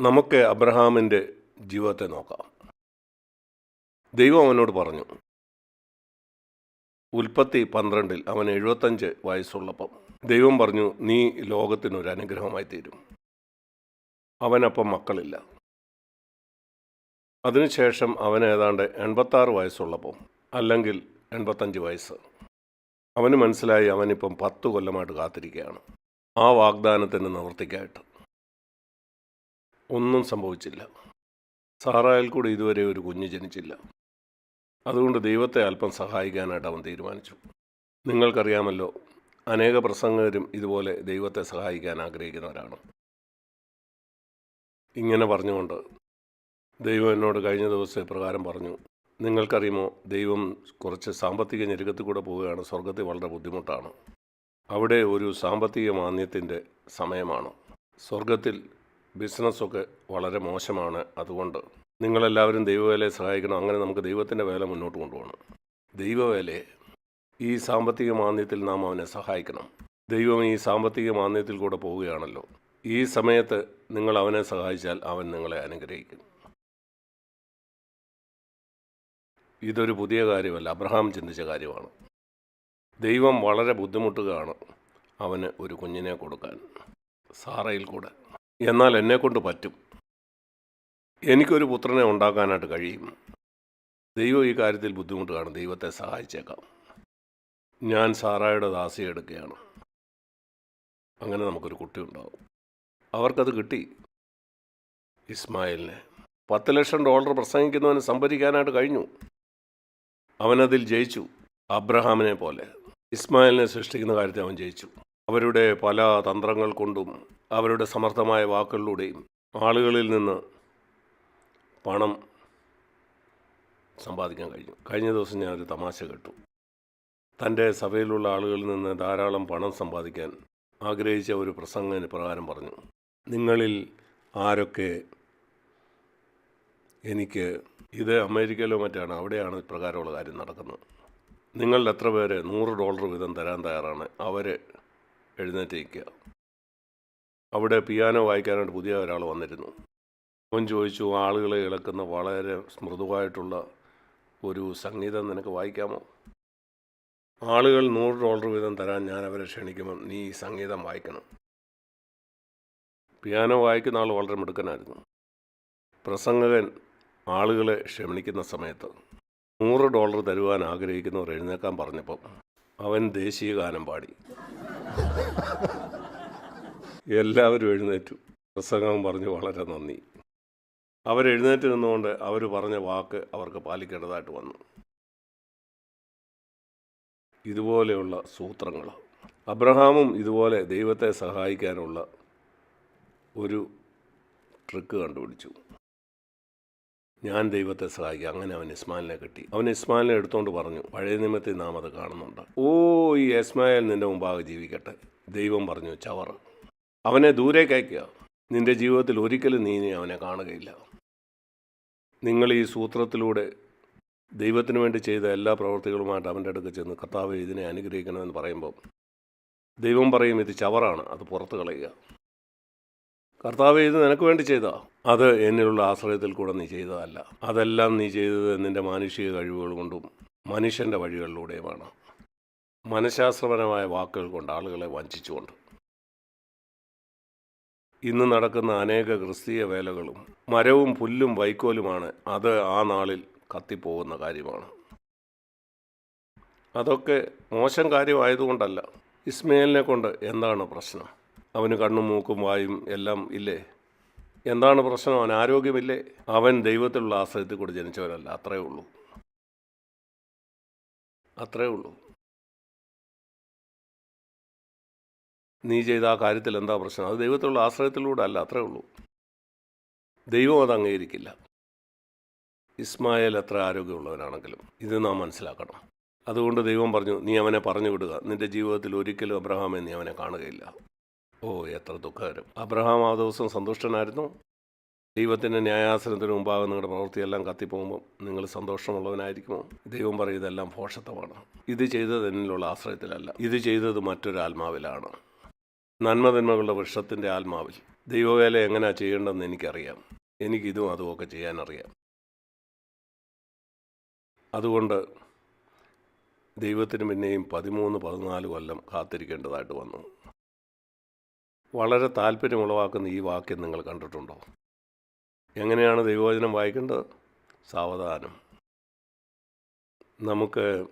നമുക്ക് അബ്രഹാമിന്റെ ജീവിതത്തെ നോക്കാം. ദൈവം അവനോട് പറഞ്ഞു ഉൽപ്പത്തി പന്ത്രണ്ടിൽ അവൻ എഴുപത്തഞ്ച് വയസ്സുള്ളപ്പം ദൈവം പറഞ്ഞു നീ ലോകത്തിനൊരു അനുഗ്രഹമായി തീരും. അവനപ്പം മക്കളില്ല. അതിനുശേഷം അവൻ ഏതാണ്ട് എൺപത്താറ് വയസ്സുള്ളപ്പം അല്ലെങ്കിൽ എൺപത്തഞ്ച് വയസ്സ്. അവന് മനസ്സിലായി അവനിപ്പം പത്ത് കൊല്ലമായിട്ട് കാത്തിരിക്കുകയാണ്. ആ വാഗ്ദാനത്തിന് നിവർത്തിക്കായിട്ട് ഒന്നും സംഭവിച്ചില്ല. സാറായിൽ കൂടെ ഇതുവരെ ഒരു കുഞ്ഞ് ജനിച്ചില്ല. അതുകൊണ്ട് ദൈവത്തെ അല്പം സഹായിക്കാനായിട്ട് അവൻ തീരുമാനിച്ചു. നിങ്ങൾക്കറിയാമല്ലോ അനേക പ്രസംഗകരും ഇതുപോലെ ദൈവത്തെ സഹായിക്കാൻ ആഗ്രഹിക്കുന്നവരാണ്. ഇങ്ങനെ പറഞ്ഞുകൊണ്ട് ദൈവം എന്നോട് കഴിഞ്ഞ ദിവസം പ്രകാരം പറഞ്ഞു നിങ്ങൾക്കറിയുമോ ദൈവം കുറച്ച് സാമ്പത്തിക ഞെരുക്കത്തിൽ കൂടെ പോവുകയാണ് സ്വർഗത്തിൽ വളരെ ബുദ്ധിമുട്ടാണ്. അവിടെ ഒരു സാമ്പത്തിക മാന്യത്തിന്റെ സമയമാണ്. സ്വർഗത്തിൽ ബിസിനസ്സൊക്കെ വളരെ മോശമാണ്. അതുകൊണ്ട് നിങ്ങളെല്ലാവരും ദൈവവേലയെ സഹായിക്കണം. അങ്ങനെ നമുക്ക് ദൈവത്തിന്റെ വേല മുന്നോട്ട് കൊണ്ടുപോകണം. ദൈവവേലയെ ഈ സാമ്പത്തിക മാന്ദ്യത്തിൽ നാം അവനെ സഹായിക്കണം. ദൈവം ഈ സാമ്പത്തിക മാന്ദ്യത്തിൽ കൂടെ പോവുകയാണല്ലോ. ഈ സമയത്ത് നിങ്ങൾ അവനെ സഹായിച്ചാൽ അവൻ നിങ്ങളെ അനുഗ്രഹിക്കും. ഇതൊരു പുതിയ കാര്യമല്ല. അബ്രഹാം ചിന്തിച്ച കാര്യമാണ്. ദൈവം വളരെ ബുദ്ധിമുട്ടുകയാണ് അവന് ഒരു കുഞ്ഞിനെ കൊടുക്കാൻ. സാറയിൽ കൂടെ എന്നാൽ എന്നെക്കൊണ്ട് പറ്റും. എനിക്കൊരു പുത്രനെ ഉണ്ടാക്കാനായിട്ട് കഴിയും. ദൈവം ഈ കാര്യത്തിൽ ബുദ്ധിമുട്ട് കാണും. ദൈവത്തെ സഹായിച്ചേക്കാം. ഞാൻ സാറായുടെ ദാസിയെ എടുക്കുകയാണ്. അങ്ങനെ നമുക്കൊരു കുട്ടി ഉണ്ടാവും. അവർക്കത് കിട്ടി. ഇസ്മായിലിനെ പത്ത് ലക്ഷം ഡോളർ പ്രസംഗിക്കുന്നവന് സംഭരിക്കാനായിട്ട് കഴിഞ്ഞു. അവനതിൽ ജയിച്ചു. അബ്രഹാമിനെ പോലെ. ഇസ്മായിലിനെ സൃഷ്ടിക്കുന്ന കാര്യത്തിൽ അവൻ ജയിച്ചു. അവരുടെ പല തന്ത്രങ്ങൾ കൊണ്ടും അവരുടെ സമർത്ഥമായ വാക്കുകളിലൂടെയും ആളുകളിൽ നിന്ന് പണം സമ്പാദിക്കാൻ കഴിഞ്ഞു. കഴിഞ്ഞ ദിവസം ഞാനൊരു തമാശ കേട്ടു. തന്റെ സഭയിലുള്ള ആളുകളിൽ നിന്ന് ധാരാളം പണം സമ്പാദിക്കാൻ ആഗ്രഹിച്ച ഒരു പ്രസംഗന് പ്രകാരം പറഞ്ഞു നിങ്ങളിൽ ആരൊക്കെ എനിക്ക് ഇത് അമേരിക്കയിലോ മറ്റാണ് അവിടെയാണ് ഇപ്രകാരമുള്ള കാര്യം നടക്കുന്നത്? നിങ്ങളുടെ എത്ര പേര് നൂറ് ഡോളർ വീതം തരാൻ തയ്യാറാണ്? അവർ എഴുന്നേറ്റേക്കുക അവിടെ പിയാനോ വായിക്കാനായിട്ട് പുതിയ ഒരാൾ വന്നിരുന്നു. അവൻ ചോദിച്ചു ആളുകളെ ഇളക്കുന്ന വളരെ മൃദുവായിട്ടുള്ള ഒരു സംഗീതം നിനക്ക് വായിക്കാമോ? ആളുകൾ നൂറ് ഡോളർ വീതം തരാൻ ഞാൻ അവരെ ക്ഷണിക്കുമ്പം നീ ഈ സംഗീതം വായിക്കണം. പിയാനോ വായിക്കുന്ന ആൾ വളരെ മിടുക്കനായിരുന്നു. പ്രസംഗകൻ ആളുകളെ ക്ഷമിക്കുന്ന സമയത്ത് നൂറ് ഡോളർ തരുവാൻ ആഗ്രഹിക്കുന്നവർ എഴുന്നേക്കാൻ പറഞ്ഞപ്പോൾ അവൻ ദേശീയ ഗാനം പാടി. എല്ലാവരും എഴുന്നേറ്റു. പ്രസംഗം പറഞ്ഞു വളരെ നന്ദി. അവരെഴുന്നേറ്റ് നിന്നുകൊണ്ട് അവർ പറഞ്ഞ വാക്ക് അവർക്ക് പാലിക്കേണ്ടതായിട്ട് വന്നു. ഇതുപോലെയുള്ള സൂത്രങ്ങൾ. അബ്രഹാമും ഇതുപോലെ ദൈവത്തെ സഹായിക്കാനുള്ള ഒരു ട്രിക്ക് കണ്ടുപിടിച്ചു. ഞാൻ ദൈവത്തെ സഹായിക്കുക അങ്ങനെ അവൻ ഇസ്മാലിനെ കിട്ടി. അവൻ ഇസ്മാലിനെ എടുത്തുകൊണ്ട് പറഞ്ഞു പഴയ നിയമത്തിൽ നാം അത് കാണുന്നുണ്ട്. ഓ ഈ ഇസ്മായിൽ നിന്റെ മുമ്പാകെ ജീവിക്കട്ടെ. ദൈവം പറഞ്ഞു ചവർ. അവനെ ദൂരേക്ക് അയക്കുക നിന്റെ ജീവിതത്തിൽ ഒരിക്കലും നീ അവനെ കാണുകയില്ല. നിങ്ങൾ ഈ സൂത്രത്തിലൂടെ ദൈവത്തിന് വേണ്ടി ചെയ്ത എല്ലാ പ്രവൃത്തികളുമായിട്ട് അവന്റെ അടുക്ക് ചെന്ന് കർത്താവ് ഇതിനെ അനുഗ്രഹിക്കണമെന്ന് പറയുമ്പോൾ ദൈവം പറയും ഇത് ചവറാണ്. അത് പുറത്ത് കളയുക. കർത്താവ് ഇത് നിനക്ക് വേണ്ടി ചെയ്താ അത് എന്നിലുള്ള ആശ്രയത്തിൽ കൂടെ നീ ചെയ്തതല്ല. അതെല്ലാം നീ ചെയ്തത് നിന്റെ മാനുഷിക കഴിവുകൾ കൊണ്ടും മനുഷ്യന്റെ വഴികളിലൂടെയുമാണ്. മനഃശാസ്ത്രപരമായ വാക്കുകൾ കൊണ്ട് ആളുകളെ വഞ്ചിച്ചുകൊണ്ട്. ഇന്ന് നടക്കുന്ന അനേക ക്രിസ്തീയ വേലകളും മരവും പുല്ലും വൈക്കോലുമാണ് അത് ആ നാളിൽ കത്തിപ്പോകുന്ന കാര്യമാണ്. അതൊക്കെ മോശം കാര്യമായതുകൊണ്ടല്ല. ഇസ്മയിലിനെ കൊണ്ട് എന്താണ് പ്രശ്നം? അവന് കണ്ണും മൂക്കും വായും എല്ലാം ഇല്ലേ? എന്താണ് പ്രശ്നം? അവൻ ആരോഗ്യമില്ലേ? അവൻ ദൈവത്തിലുള്ള ആശ്രയത്തിൽ കൂടി ജനിച്ചവനല്ല. അത്രേ ഉള്ളൂ. അത്രേ ഉള്ളൂ. നീ ചെയ്ത ആ കാര്യത്തിൽ എന്താ പ്രശ്നം? അത് ദൈവത്തിലുള്ള ആശ്രയത്തിലൂടെ അല്ല. അത്രേ ഉള്ളൂ. ദൈവം അത് അംഗീകരിക്കില്ല. ഇസ്മായേൽ എത്ര ആരോഗ്യമുള്ളവനാണെങ്കിലും ഇത് നാം മനസ്സിലാക്കണം. അതുകൊണ്ട് ദൈവം പറഞ്ഞു നീ അവനെ പറഞ്ഞു വിടുക. നിന്റെ ജീവിതത്തിൽ ഒരിക്കലും അബ്രഹാമെ നീ അവനെ കാണുകയില്ല. ഓ എത്ര ദുഃഖകരം. അബ്രഹാം ആ ദിവസം സന്തുഷ്ടനായിരുന്നു. ദൈവത്തിന്റെ ന്യായാസനത്തിന് മുമ്പാകെ നിങ്ങളുടെ പ്രവൃത്തിയെല്ലാം കത്തിപ്പോകുമ്പോൾ നിങ്ങൾ സന്തോഷമുള്ളവനായിരിക്കുമോ? ദൈവം പറയും ഇതെല്ലാം ഭോഷത്വമാണ് ഇത് ചെയ്തത് എന്നിലുള്ള ആശ്രയത്തിലല്ല. ഇത് ചെയ്തത് മറ്റൊരാത്മാവിലാണ്. നന്മതിന്മകളുടെ വൃക്ഷത്തിന്റെ ആത്മാവിൽ. ദൈവവേല എങ്ങനെയാ ചെയ്യേണ്ടതെന്ന് എനിക്കറിയാം. എനിക്കിതും അതുമൊക്കെ ചെയ്യാനറിയാം. അതുകൊണ്ട് ദൈവത്തിന് പിന്നെയും പതിമൂന്ന് പതിനാല് കൊല്ലം കാത്തിരിക്കേണ്ടതായിട്ട് വന്നു. വളരെ താല്പര്യമുളവാക്കുന്ന ഈ വാക്യം നിങ്ങൾ കണ്ടിട്ടുണ്ടോ? എങ്ങനെയാണ് ദൈവവചനം വായിക്കേണ്ടത്? സാവധാനം. നമുക്ക്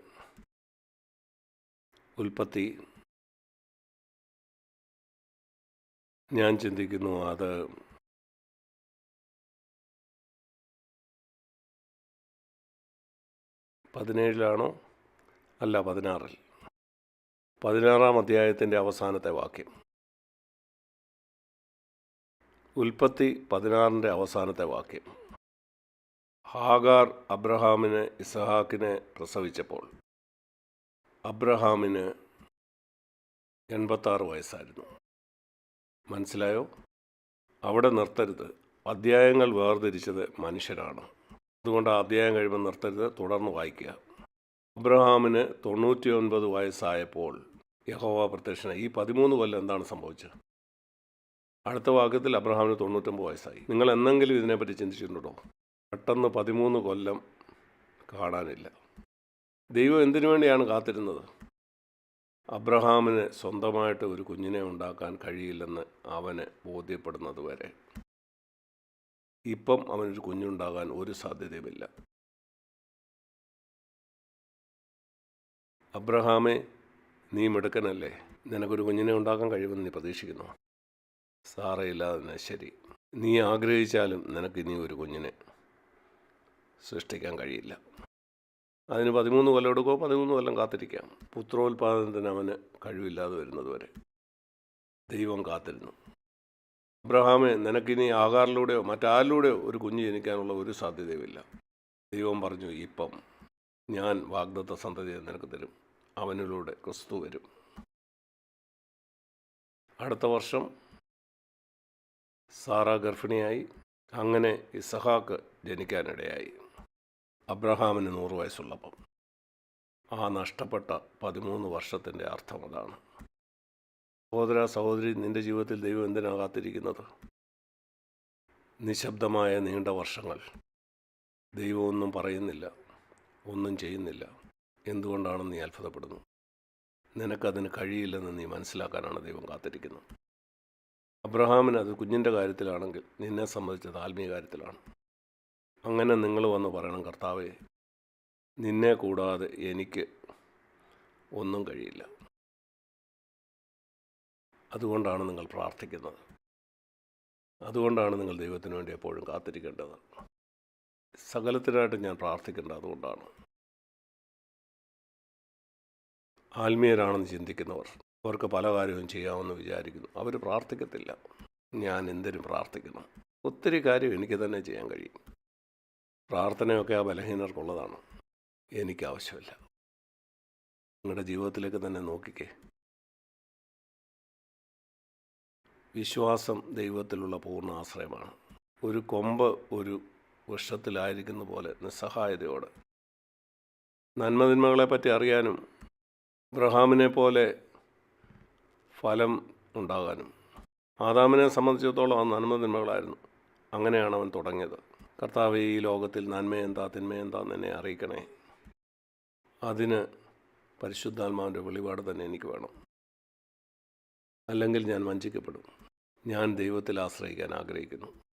ഉൽപ്പത്തി. ഞാൻ ചിന്തിക്കുന്നു അത് പതിനേഴിലാണോ? അല്ല പതിനാറിൽ. പതിനാറാം അധ്യായത്തിന്റെ അവസാനത്തെ വാക്യം. ഉൽപ്പത്തി പതിനാറിന്റെ അവസാനത്തെ വാക്യം. ഹാഗാർ അബ്രഹാമിന് ഇസഹാക്കിനെ പ്രസവിച്ചപ്പോൾ. അബ്രഹാമിന് എൺപത്താറ് വയസ്സായിരുന്നു. മനസ്സിലായോ? അവിടെ നിർത്തരുത്. അധ്യായങ്ങൾ വേർതിരിച്ചത് മനുഷ്യരാണ്. അതുകൊണ്ട് ആ അധ്യായം കഴിയുമ്പോൾ നിർത്തരുത് തുടർന്ന് വായിക്കുക. അബ്രഹാമിന് തൊണ്ണൂറ്റി ഒൻപത് വയസ്സായപ്പോൾ യഹോവ പ്രത്യക്ഷന ഈ പതിമൂന്ന് കൊല്ലം എന്താണ് സംഭവിച്ചത്? അടുത്ത വാക്യത്തിൽ അബ്രഹാമിന് തൊണ്ണൂറ്റൊമ്പത് വയസ്സായി. നിങ്ങൾ എന്നെങ്കിലും ഇതിനെപ്പറ്റി ചിന്തിച്ചിട്ടുണ്ടോ? പെട്ടെന്ന് പതിമൂന്ന് കൊല്ലം കാണാനില്ല. ദൈവം എന്തിനു വേണ്ടിയാണ് കാത്തിരുന്നത്? അബ്രഹാമിന് സ്വന്തമായിട്ട് ഒരു കുഞ്ഞിനെ ഉണ്ടാക്കാൻ കഴിയില്ലെന്ന് അവന് ബോധ്യപ്പെടുന്നത് വരെ. ഇപ്പം അവനൊരു കുഞ്ഞുണ്ടാകാൻ ഒരു സാധ്യതയുമില്ല. അബ്രഹാമെ നീ മിടുക്കനല്ലേ? നിനക്കൊരു കുഞ്ഞിനെ ഉണ്ടാക്കാൻ കഴിയുമെന്ന് നീ പ്രതീക്ഷിക്കുന്നു. സാറയില്ലാതെ ശരി. നീ ആഗ്രഹിച്ചാലും നിനക്ക് ഇനി ഒരു കുഞ്ഞിനെ സൃഷ്ടിക്കാൻ കഴിയില്ല. അതിന് പതിമൂന്ന് കൊല്ലം എടുക്കുമോ പതിമൂന്ന് കൊല്ലം കാത്തിരിക്കാം. പുത്രോത്പാദനത്തിന് അവന് കഴിവില്ലാതെ വരുന്നത് വരെ. ദൈവം കാത്തിരുന്നു. അബ്രഹാമെ നിനക്കിനി ആകാറിലൂടെയോ മറ്റാരിലൂടെയോ ഒരു കുഞ്ഞ് ജനിക്കാനുള്ള ഒരു സാധ്യതയുമില്ല. ദൈവം പറഞ്ഞു ഇപ്പം ഞാൻ വാഗ്ദത്ത സന്തതിയെ നിനക്ക് തരും. അവനിലൂടെ ക്രിസ്തു വരും. അടുത്ത വർഷം സാറ ഗർഭിണിയായി. അങ്ങനെ ഇസഹാക്ക് ജനിക്കാനിടയായി. അബ്രഹാമിന് നൂറ് വയസ്സുള്ളപ്പം. ആ നഷ്ടപ്പെട്ട പതിമൂന്ന് വർഷത്തിന്റെ അർത്ഥം അതാണ്. സഹോദര സഹോദരി നിന്റെ ജീവിതത്തിൽ ദൈവം എന്തിനാ കാത്തിരിക്കുന്നത്? നിശബ്ദമായ നീണ്ട വർഷങ്ങൾ. ദൈവമൊന്നും പറയുന്നില്ല. ഒന്നും ചെയ്യുന്നില്ല. എന്തുകൊണ്ടാണെന്ന് നീ അത്ഭുതപ്പെടുന്നു? നിനക്കതിന് കഴിയില്ലെന്ന് നീ മനസ്സിലാക്കാനാണ് ദൈവം കാത്തിരിക്കുന്നത്. അബ്രഹാമിന് അത് കുഞ്ഞിന്റെ കാര്യത്തിലാണെങ്കിൽ നിന്നെ സംബന്ധിച്ചത് ആത്മീയ കാര്യത്തിലാണ്. അങ്ങനെ നിങ്ങൾ വന്ന് പറയണം കർത്താവെ നിന്നെ കൂടാതെ എനിക്ക് ഒന്നും കഴിയില്ല. അതുകൊണ്ടാണ് നിങ്ങൾ പ്രാർത്ഥിക്കുന്നത്. അതുകൊണ്ടാണ് നിങ്ങൾ ദൈവത്തിന് വേണ്ടി എപ്പോഴും കാത്തിരിക്കേണ്ടത്. സകലത്തിനായിട്ട് ഞാൻ പ്രാർത്ഥിക്കേണ്ടത് അതുകൊണ്ടാണ്. ആത്മീയരാണെന്ന് ചിന്തിക്കുന്നവർ അവർക്ക് പല കാര്യവും ചെയ്യാമെന്ന് വിചാരിക്കുന്നു. അവർ പ്രാർത്ഥിക്കത്തില്ല. ഞാൻ എന്തിനും പ്രാർത്ഥിക്കണം? ഒത്തിരി കാര്യം എനിക്ക് തന്നെ ചെയ്യാൻ കഴിയും. പ്രാർത്ഥനയൊക്കെ ആ ബലഹീനർക്കുള്ളതാണ്. എനിക്ക് ആവശ്യമില്ല. നിങ്ങളുടെ ജീവിതത്തിലേക്ക് തന്നെ നോക്കിക്കേ. വിശ്വാസം ദൈവത്തിലുള്ള പൂർണ ആശ്രയമാണ്. ഒരു കൊമ്പ് ഒരു വൃക്ഷത്തിലായിരിക്കുന്ന പോലെ നിസ്സഹായതയോടെ. നന്മതിന്മകളെ പറ്റി അറിയാനും ബ്രഹാമിനെ പോലെ ഫലം ഉണ്ടാകാനും. ആദാമിനെ സംബന്ധിച്ചിടത്തോളം ആ നന്മതിന്മകളായിരുന്നു. അങ്ങനെയാണ് അവൻ തുടങ്ങിയത്. കർത്താവ് ഈ ലോകത്തിൽ നന്മയെന്താ തിന്മയെന്താ എന്നെ അറിയിക്കണേ. അതിന് പരിശുദ്ധാത്മാവിന്റെ വെളിപാട് തന്നെ എനിക്ക് വേണം. അല്ലെങ്കിൽ ഞാൻ വഞ്ചിക്കപ്പെടും. ഞാൻ ദൈവത്തിൽ ആശ്രയിക്കാൻ ആഗ്രഹിക്കുന്നു.